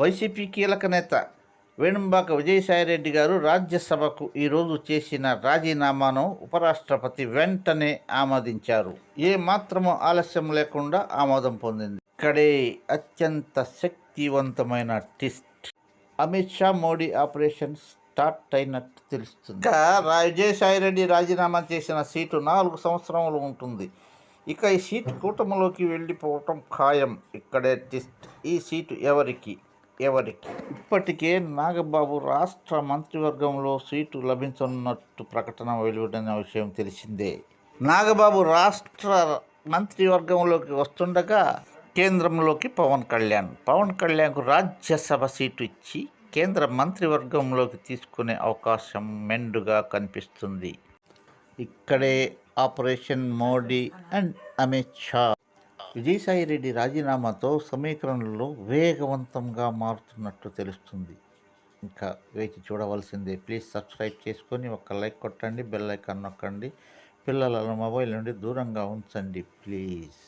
YCP కీలక నేత వేణుంబాక విజయసాయిరెడ్డి గారు రాజ్యసభకు ఈరోజు చేసిన రాజీనామాను ఉపరాష్ట్రపతి వెంటనే ఆమోదించారు. ఏ మాత్రము ఆలస్యం లేకుండా ఆమోదం పొందింది. ఇక్కడే అత్యంత శక్తివంతమైన twist Amit Shah Modi operation start అయినట్టు తెలుస్తుంది. ఇంకా విజయసాయిరెడ్డి రాజీనామా చేసిన సీటు నాలుగు సంవత్సరములు ఉంటుంది. ఇక ఈ సీటు కూటమిలోకి వెళ్ళిపోవటం ఖాయం. ఇక్కడే టిస్ట్ ఈ సీటు ఎవరికి? ఎవరికి? ఇప్పటికే నాగబాబు రాష్ట్ర మంత్రివర్గంలో సీటు లభించనున్నట్టు ప్రకటన వెలువడిన విషయం తెలిసిందే. నాగబాబు రాష్ట్ర మంత్రివర్గంలోకి వస్తుండగా కేంద్రంలోకి పవన్ కళ్యాణ్ పవన్ కళ్యాణ్కు రాజ్యసభ సీటు ఇచ్చి కేంద్ర మంత్రివర్గంలోకి తీసుకునే అవకాశం మెండుగా కనిపిస్తుంది. ఇక్కడే ఆపరేషన్ మోడీ అండ్ అమిత్ షా విజయసాయిరెడ్డి రాజీనామాతో సమీకరణలు వేగవంతంగా మారుతున్నట్టు తెలుస్తుంది. ఇంకా వేచి చూడవలసిందే. ప్లీజ్ సబ్స్క్రైబ్ చేసుకొని ఒక లైక్ కొట్టండి బెల్ ఐకాన్ నొక్కండి. పిల్లలను మొబైల్ నుండి దూరంగా ఉంచండి ప్లీజ్.